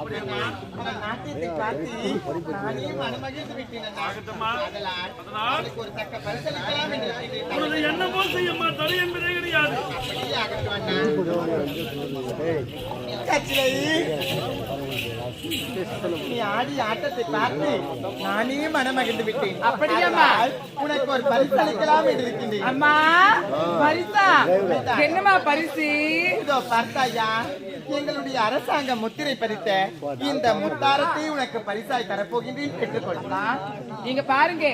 அவள் நாட்டியத்தை பார்த்து நானே மனமகிழ்ந்து விட்டேன் அதனால் ஒரு தக்க பரிசளிக்கலாம் என்று நினைக்கிறேன். போல் செய்யம்மா தடை என்பதே கிடையாது அப்படியே நீ ஆடி ஆட்டத்தை பார்த்து நானே மனமகிழ்ந்து விட்டேன். அப்படியாம்மா? உனக்கு ஒரு பரிசு அளிக்கலாம் என்று இருக்கின்றேன். அம்மா பரிசா? என்னம்மா பரிசு? இதோ பார்த்தாயா எங்களுடைய அரசாங்கம் முத்திரை பதித்த இந்த முத்தாரத்தை உனக்கு பரிசாய் தரப்போகின்றேன் பெற்றுக்கொள்ளலாம் நீங்க பாருங்க.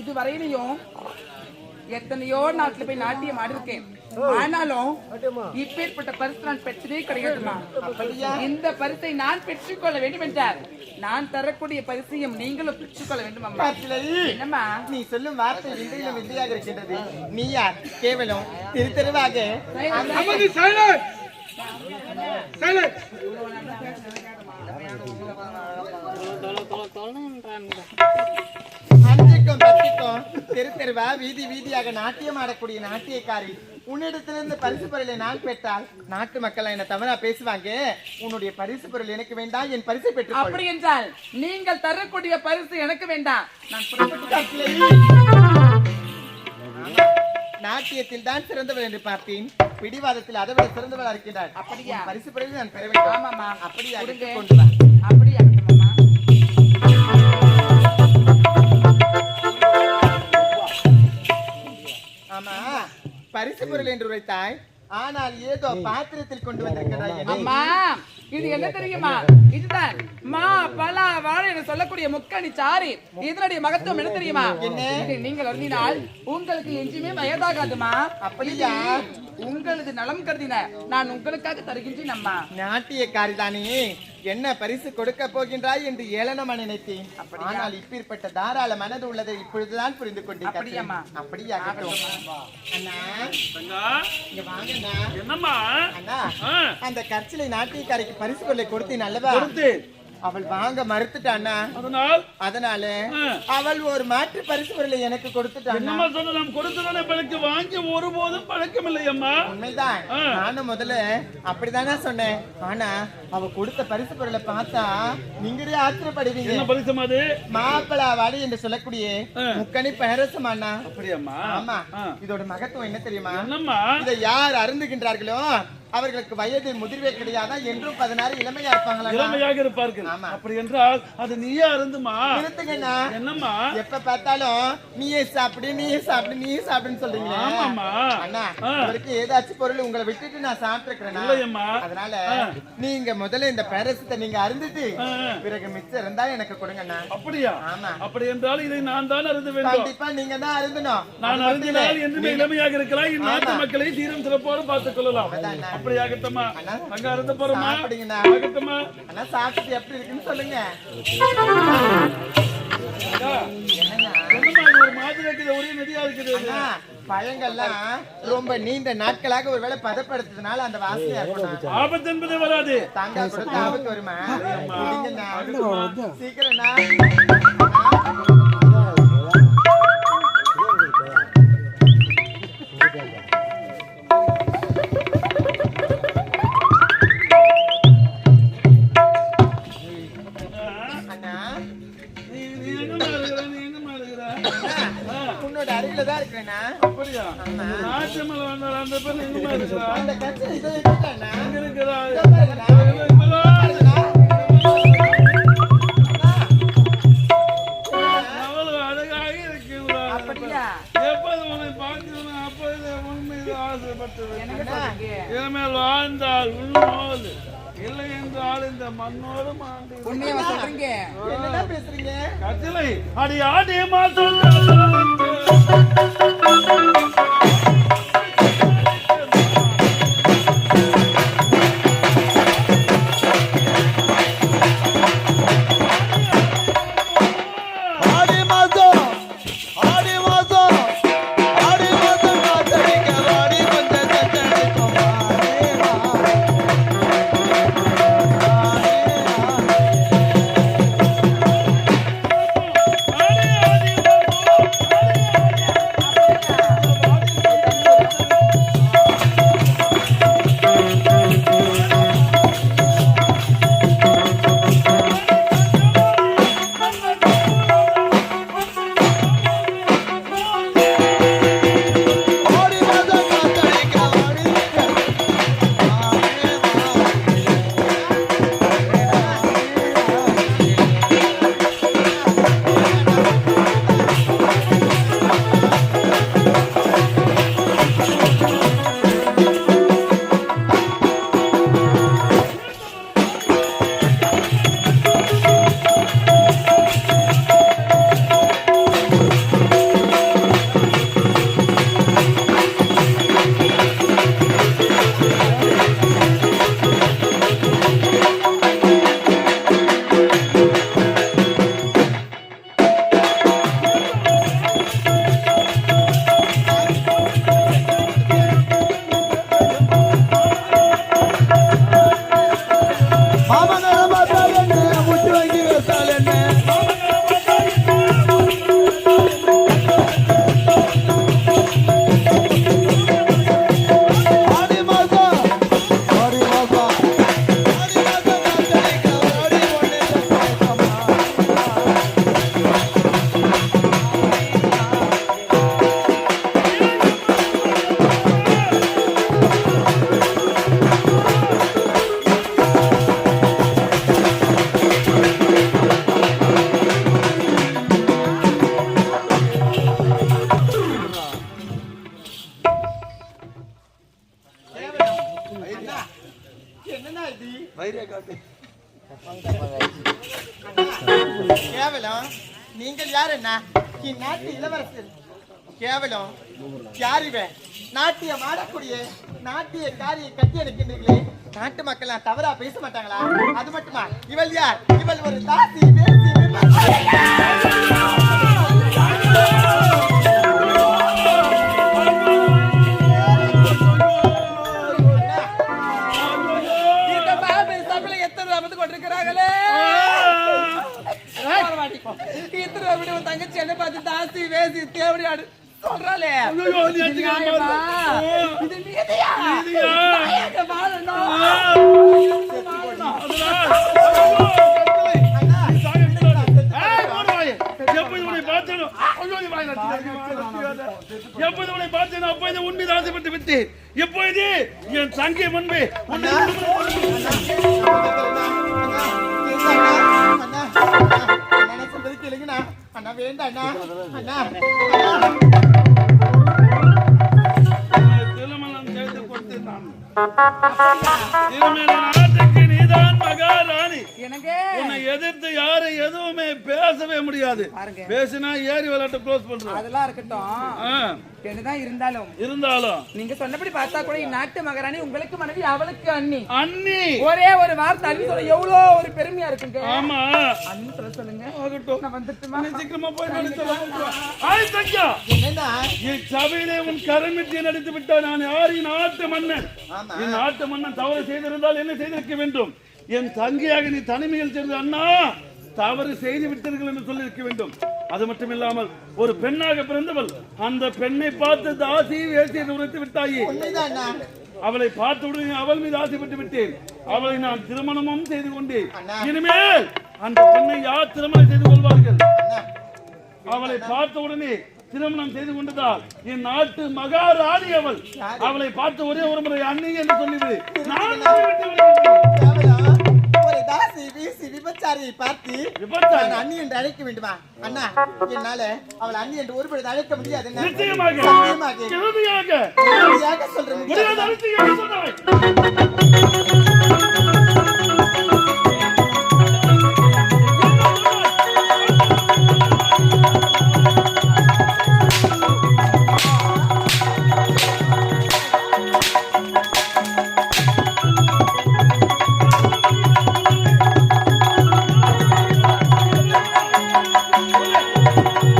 இது வரையிலையும் எத்தனையோ நாட்டுல போய் நாட்டியம் ஆடிருக்கேன். ஆனாலும் இப்பேற்பட்ட பரிசு நான் பெற்றதே கிடையாதுமா. இந்த பரிசை நான் பெற்றுக்கொள்ள வேண்டும் என்றார் நான் தரக்கூடிய பரிசையும் நீங்களும் பெற்றுக்கொள்ள வேண்டும் என்னம்மா? நீ சொல்லும் வார்த்தை விந்தையிலும் விந்தையாக இருக்கின்றது. நீ யார்? கேவலம் திரு தெருவாக அமைதி சைலண்ட் பத்துக்கும் தெரு தெருவா வீதி வீதியாக நாட்டியம் ஆடக்கூடிய நாட்டியக்காரி. உன்னிடத்திலிருந்து பரிசு பொருளை நான் பெற்றால் நாட்டு மக்கள் என்ன தவறா பேசுவாங்க? உன்னுடைய பரிசு பொருள் எனக்கு வேண்டாம் என் பரிசை பெற்றுக்கொள். அப்படி என்றால் நீங்கள் தரக்கூடிய பரிசு எனக்கு வேண்டாம். நான். நாட்டியத்தில் தான் சிறந்தவர் என்று பார்த்தேன். பிடிவாதத்தில் அதை விட சிறந்தவளா இருக்கின்றார். அப்படியா? பரிசு பொருளை நான் பெற வேண்டும். அப்படியா. கொண்டு வா. அப்படி ஆமா பரிசு பொருள் என்று உரைத்தாய் ஆனால் ஏதோ பாத்திரத்தில் கொண்டு வந்திருக்கிறாய். அம்மா இது என்ன தெரியுமா? இதுதான். சொல்லக்கூடிய முக்கணி சாரி. இதனுடைய மகத்துவம் என்ன தெரியுமா? நீங்கள் அருந்தினால் உங்களுக்கு எஞ்சுமே வயதாகாதுமா? அப்படியா? உங்களது நலம் கருதின. நான் உங்களுக்காக தருகின்றேன் அம்மா. நாட்டியக்காரி தானே என்ன பரிசு கொடுக்க போகின்றாய் என்று ஏளனமா நினைத்தேன். ஆனால் இப்பேற்பட்ட தாராள மனது உள்ளதை இப்பொழுதுதான் புரிந்து கொண்டேன்? அப்படியாகட்டும் அண்ணா அந்த கற்சிலை நாட்டியக்காரிக்கு பரிசு பொருளை கொடுத்தேன் அல்லவா? கொடுத்து அவள் வாங்க மறுத்துட்டாண்ணா அதனால். அவள் ஒரு மாற்று பரிசு பொருளை எனக்கு சொன்ன நாம் கொடுத்ததான பழக்க வாங்கி ஒருபோதும் பழக்கம் இல்லை அம்மா உண்மைதான். நானும் முதல்ல அப்படிதானே சொன்னேன். ஆனா அவ கொடுத்த பரிசு பொருளை பார்த்தா நீங்களே ஆச்சரியப்படுவீங்க. என்ன பரிசம் அது? மாப்பிளா வாடி என்று சொல்லக்கூடிய. முக்கணி பரசம் அண்ணா. அப்படியாம்மா? ஆமா. இதோட மகத்துவம் என்ன தெரியுமா? இதை யார் அருந்துகின்றார்களோ அவர்களுக்கு வயது முதிர்வே கிடையாதா என்றும் பதினாறு இளமையா இருப்பாங்களா இளமையாக இருப்பார்கள் ஆமா. அப்படி என்றால் அது நீயே அருந்துமா நிறுத்துங்கண்ணா என்னம்மா எப்ப பார்த்தாலும் நீயே சாப்பிடு நீயே சாப்பிடு நீயே சாப்பிடுன்னு சொல்றீங்களே ஆமாம்மா. அண்ணா ஆ. இவருக்கு ஏதாச்சும் பொருள் உங்களை விட்டுட்டு நான் சாப்பிட்டுருக்கிறேன். அதனால. நீங்க முதல்ல இந்த பேரசத்தை நீங்க அருந்துட்டு. பிறகு மிச்சம் இருந்தா எனக்கு கொடுங்கண்ணா அப்படியா ஆமா. அப்படி என்றால் இதை நான் தான் அருந்த வேண்டும் கண்டிப்பா நீங்க தான் அருந்தணும் நான் அருந்தினால். என்றுமே இளமையாக இருக்கலாம் இந்நாட்டு. மக்களை தீரம் சிறப்போடு பார்த்துக் கொள்ளலாம். அப்படி ஆகட்டுமா? அண்ணா. அங்க அருந்த போறோமா. ஆகட்டுமா? ஆனா சாப்பிட்டு எப்படி இருக்குன்னு சொல்லுங்க? அண்ணா, பழங்கள்லாம் ரொம்ப நீண்ட நாட்களாக ஒருவேளை பதப்படுத்துறதுனால அந்த வாசனையா இருக்கும் ஆபத்து என்பதே வராது. தாங்கா கொடுத்த ஆபத்து வருமா? குடிங்கண்ணா. கேவலம். நீங்கள் யார் என்ன? இந்நாட்டு இளவரசர். கேவலம். யார் இவன்? நாட்டியம் ஆடக்கூடிய நாட்டிய காரியை கட்டி எடுக்கின்றீர்களே நாட்டு மக்கள் தவறா பேச மாட்டாங்களா? அது மட்டுமா? இவள் யார்? இவள் ஒரு தாசி பேசி தாசி வேசி தேவடி ஆடு. சொல்றாளே. இது நியாயமா? இது நீதியா? எங்க வாழணும்? எப்போது உன்னை பார்த்தேனோ, அப்போது உன் மீது ஆசைப்பட்டு விட்டேன். எப்போது என் தங்கை முன்பே. உன்னை அண்ணா, வேண்டாண்ணா. அண்ணா, அண்ணா. திருமணம் செய்து கொடுத்தேன் நான் மகாராணி எனக்கு உன்னை எதிர்த்து யாரும் எதுவுமே பேசவே முடியாது. பேசினா ஏறி விளையாட்டு க்ளோஸ் பண்றோம். அதெல்லாம் இருக்கட்டும். என்னதான் இருந்தாலும். இருந்தாலும். நீங்க சொன்னபடி பார்த்தா கூட இந்நாட்டு மகாராணி உங்களுக்கு மனைவி அவளுக்கு அண்ணி. அண்ணி. ஒரே ஒரு வார்த்தை அண்ணி சொல்ல எவ்வளவு ஒரு பெருமையா இருக்குங்க. ஆமா. அண்ணி சொல்ல சொல்லுங்க. ஆகட்டும். நான் வந்துட்டுமா? சீக்கிரமா போய் தங்கா என்னண்ணா? என் சபையிலே உன் கரமிட்டு நடித்து விட்டான் நான் யார் என் நாட்டு மன்னன் நாட்டு மன்னன் தவறு செய்திருந்தால் என்ன செய்திருக்க வேண்டும்? என் தங்கையாக நீ தனிமையில் சேர்ந்து அண்ணா தவறு செய்து விட்டீர்கள் என்று சொல்லியிருக்க வேண்டும். அது மட்டும் இல்லாமல் ஒரு பெண்ணாக பிறந்தவள் அந்த பெண்ணை பார்த்து தாசி வேசி என்று உரைத்து விட்டாயே. அவளை பார்த்தவுடனே அவள் மீது ஆசைப்பட்டு விட்டேன். அவளை நான் திருமணமும் செய்து கொண்டேன். இனிமேல் அந்த பெண்ணை யார் திருமணம் செய்து கொள்வார்கள்? அவளை பார்த்த உடனே திருமணம் செய்து கொண்டதால் என் நாட்டு மகாராணி அவள். அவளை பார்த்த ஒரே ஒரு முறை அண்ணி என்று சொல்லிவிடு. நான் தாசி வீசி விபச்சாரியை பார்த்து விபச்சாரி? அண்ணி என்று அழைக்க வேண்டுமா. அண்ணா என்னால அவள் அண்ணி என்று ஒரு பொழுது அழைக்க முடியாது? நிச்சயமாக. சொல்றேன் முடியாத அழைத்து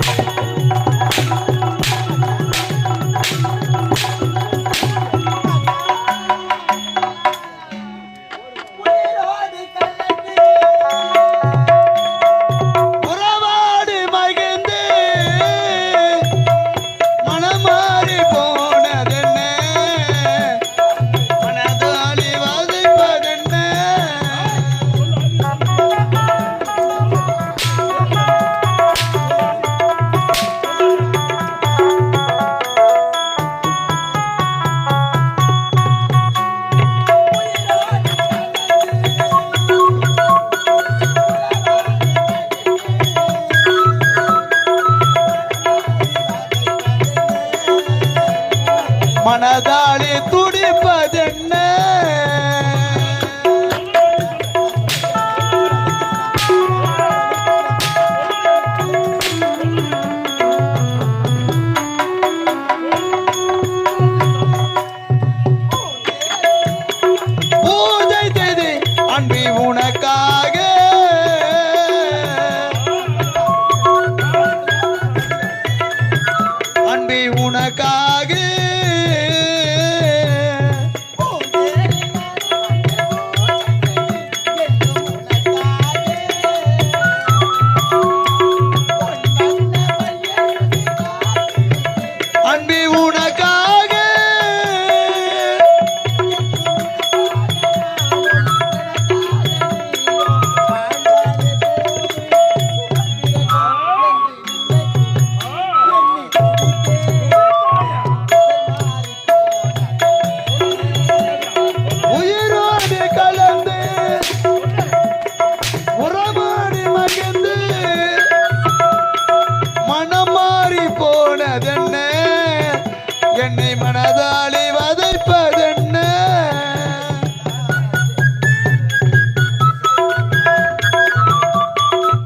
ಮನದಾಳಿ ತು